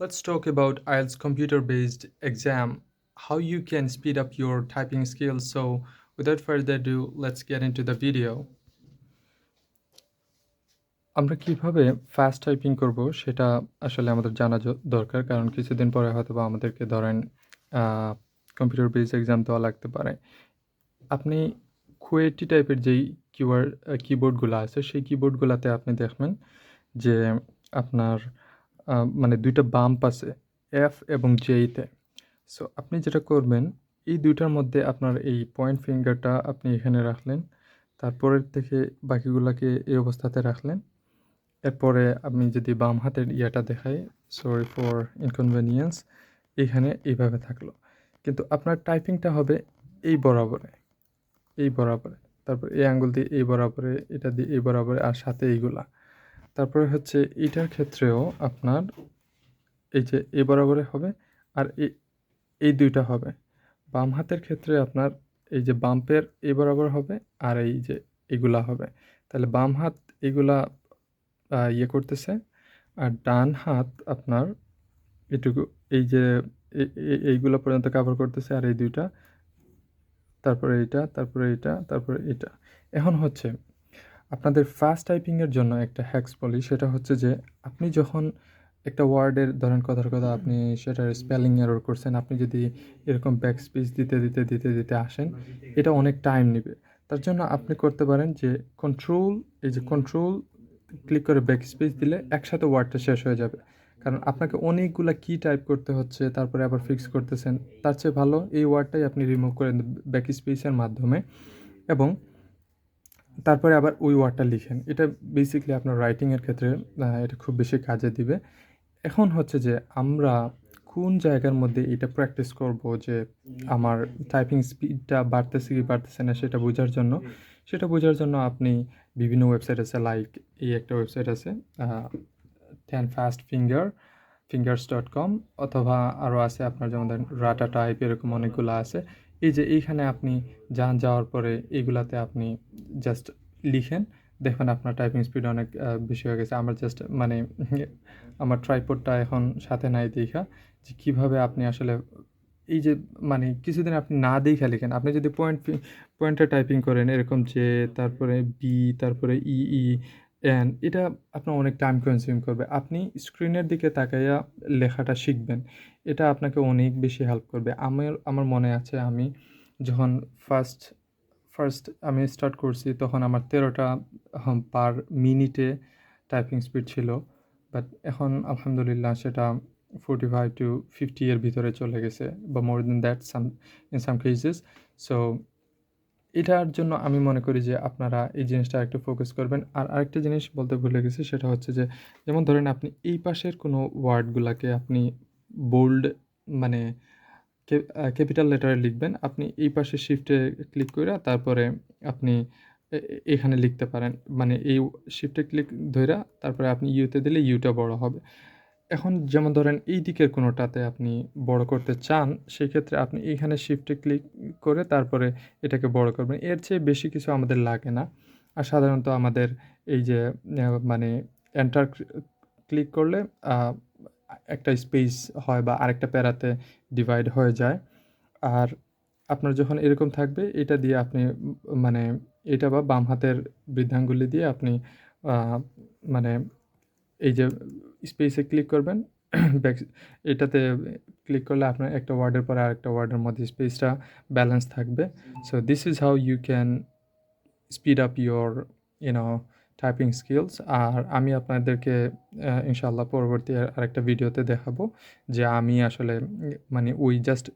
Let's talk about IELTS computer based exam, how you can speed up your typing skills. So, without further ado, let's get into the video. আমরা কীভাবে fast typing করব সেটা আসলে আমাদের জানা দরকার কারণ কিছুদিন পরে হয়তো বা আমাদেরকে ধরেন কম্পিউটার বেস এক্সাম দেওয়া লাগতে পারে আপনি কুয়েটি টাইপের যেই কিওয়ার্ড কিবোর্ডগুলো আছে সেই কিবোর্ডগুলোতে আপনি দেখবেন যে আপনার মানে দুইটা বাম্প আছে এফ এবং জেইতে সো আপনি যেটা করবেন, এই দুইটার মধ্যে আপনার এই পয়েন্ট ফিঙ্গারটা আপনি এখানে রাখলেন, তারপরের থেকে বাকিগুলোকে এই অবস্থাতে রাখলেন। এরপরে আপনি যদি বাম হাতের ইয়াটা দেখাই সরি ফর ইনকনভেনিয়েন্স এখানে এইভাবে থাকল। কিন্তু আপনার টাইপিংটা হবে এই বরাবরে এই বরাবরে, তারপর এই আঙ্গুল দিয়ে এই বরাবরে, এটা দিয়ে এই বরাবরে, আর সাথে এইগুলা। তারপরে হচ্ছে এটার ক্ষেত্রেও আপনার এই যে এই বরাবরে হবে আর এই দুইটা হবে। বাম হাতের ক্ষেত্রে আপনার এই যে বাম্পের এই বরাবর হবে আর এই যে এগুলা হবে। তাহলে বাম হাত এগুলা ইয়ে করতেছে আর ডান হাত আপনার এটুকু, এই যে এ- এ- এইগুলা পর্যন্ত কভার করতেছে আর এই দুইটা। তারপরে এইটা তারপরে এইটা তারপরে এটা। এখন হচ্ছে আপনাদের ফাস্ট টাইপিংয়ের জন্য একটা হ্যাক্স বলি সেটা হচ্ছে যে আপনি যখন একটা ওয়ার্ডের ধরেন কথার কথা আপনি সেটার স্পেলিং এরর করছেন আপনি যদি এরকম ব্যাক স্পেস দিতে দিতে দিতে দিতে আসেন এটা অনেক টাইম নেবে। তার জন্য আপনি করতে পারেন যে কন্ট্রোল এই যে কন্ট্রোল ক্লিক করে ব্যাক স্পেস দিলে একসাথে ওয়ার্ডটা শেষ হয়ে যাবে। কারণ আপনাকে অনেকগুলা কি টাইপ করতে হচ্ছে তারপরে আবার ফিক্স করতেছেন। তার চেয়ে ভালো এই ওয়ার্ডটাই আপনি রিমুভ করেন ব্যাক স্পেসের মাধ্যমে। এবং তারপরে আবার ওই ওয়ার্ডটা লিখেন। এটা বেসিকলি আপনার রাইটিংয়ের ক্ষেত্রে এটা খুব বেশি কাজে দিবে। এখন হচ্ছে যে আমরা কোন জায়গার মধ্যে এটা প্র্যাকটিস করব যে আমার টাইপিং স্পিডটা বাড়তেছে কি বাড়তেছে না সেটা বোঝার জন্য? সেটা বোঝার জন্য আপনি বিভিন্ন ওয়েবসাইট আছে লাইক এই একটা ওয়েবসাইট আছে ten fast finger fingers dot com অথবা আরও আছে আপনার যেমন রাটা টাইপ এরকম অনেকগুলো আছে। এই যে এইখানে আপনি যান, যাওয়ার পরে এইগুলাতে আপনি জাস্ট লিখেন। দেখবেন আপনার টাইপিং স্পিড অনেক বেশি হয়ে গেছে। আমার জাস্ট মানে আমার ট্রাইপোডটা এখন সাথে নাই দেখা যে কীভাবে আপনি আসলে এই যে মানে কিছুদিন আপনি না দেখা লিখেন। আপনি যদি পয়েন্ট পয়েন্টে টাইপিং করেন, এরকম যে, তারপরে বি তারপরে ই এন এটা আপনার অনেক টাইম কনজিউম করবে। আপনি স্ক্রিনের দিকে তাকাইয়া লেখাটা শিখবেন। এটা আপনাকে অনেক বেশি হেল্প করবে। আমার আমার মনে আছে আমি যখন ফার্স্ট ফার্স্ট আমি স্টার্ট করছি, তখন আমার তেরোটা পার মিনিটে টাইপিং স্পিড ছিল। বাট এখন আলহামদুলিল্লাহ সেটা ফোর্টি ফাইভ টু ফিফটি এর ভিতরে চলে গেছে। বা more than that some in some cases so এটার জন্য আমি মনে করি যে আপনারা এই জিনিসটা একটু ফোকাস করবেন। আর আরেকটা জিনিস বলতে ভুলে গেছি, সেটা হচ্ছে যে, যেমন ধরেন আপনি এই পাশের কোনো ওয়ার্ডগুলোকে আপনি বোল্ড মানে ক্যাপিটাল লেটারে লিখবেন। আপনি এই পাশে শিফটে ক্লিক করে তারপরে আপনি এখানে লিখতে পারেন। মানে এই শিফটে ক্লিক ধরে তারপরে আপনি ইউতে দিলে ইউটা বড় হবে। এখন যেমন ধরেন এই দিকের কোনোটাতে আপনি বড় করতে চান, সেক্ষেত্রে আপনি এইখানে শিফটে ক্লিক করে তারপরে এটাকে বড় করবেন। এর চেয়ে বেশি কিছু আমাদের লাগে না। আর সাধারণত আমাদের এই যে মানে এন্টার ক্লিক করলে একটা স্পেস হয় বা আরেকটা প্যারাতে ডিভাইড হয়ে যায়। আর আপনার যখন এরকম থাকবে, এটা দিয়ে আপনি মানে এটা বা বাম হাতের বৃদ্ধাঙ্গুলি দিয়ে আপনি মানে এই যে স্পেসে ক্লিক করবেন ব্যাক এটাতে ক্লিক করলে আপনার একটা ওয়ার্ডের পরে আরেকটা ওয়ার্ডের মধ্যে স্পেসটা ব্যালেন্স থাকবে। So this is how you can speed up your you know typing skills আর আমি আপনাদেরকে ইনশাল্লাহ পরবর্তী আরেকটা ভিডিওতে দেখাবো যে আমি আসলে মানে ওই জাস্ট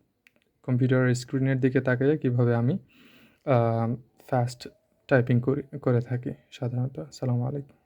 কম্পিউটারের স্ক্রিনের দিকে তাকিয়ে কীভাবে আমি ফাস্ট টাইপিং করি করে থাকি সাধারণত। আসসালামু আলাইকুম।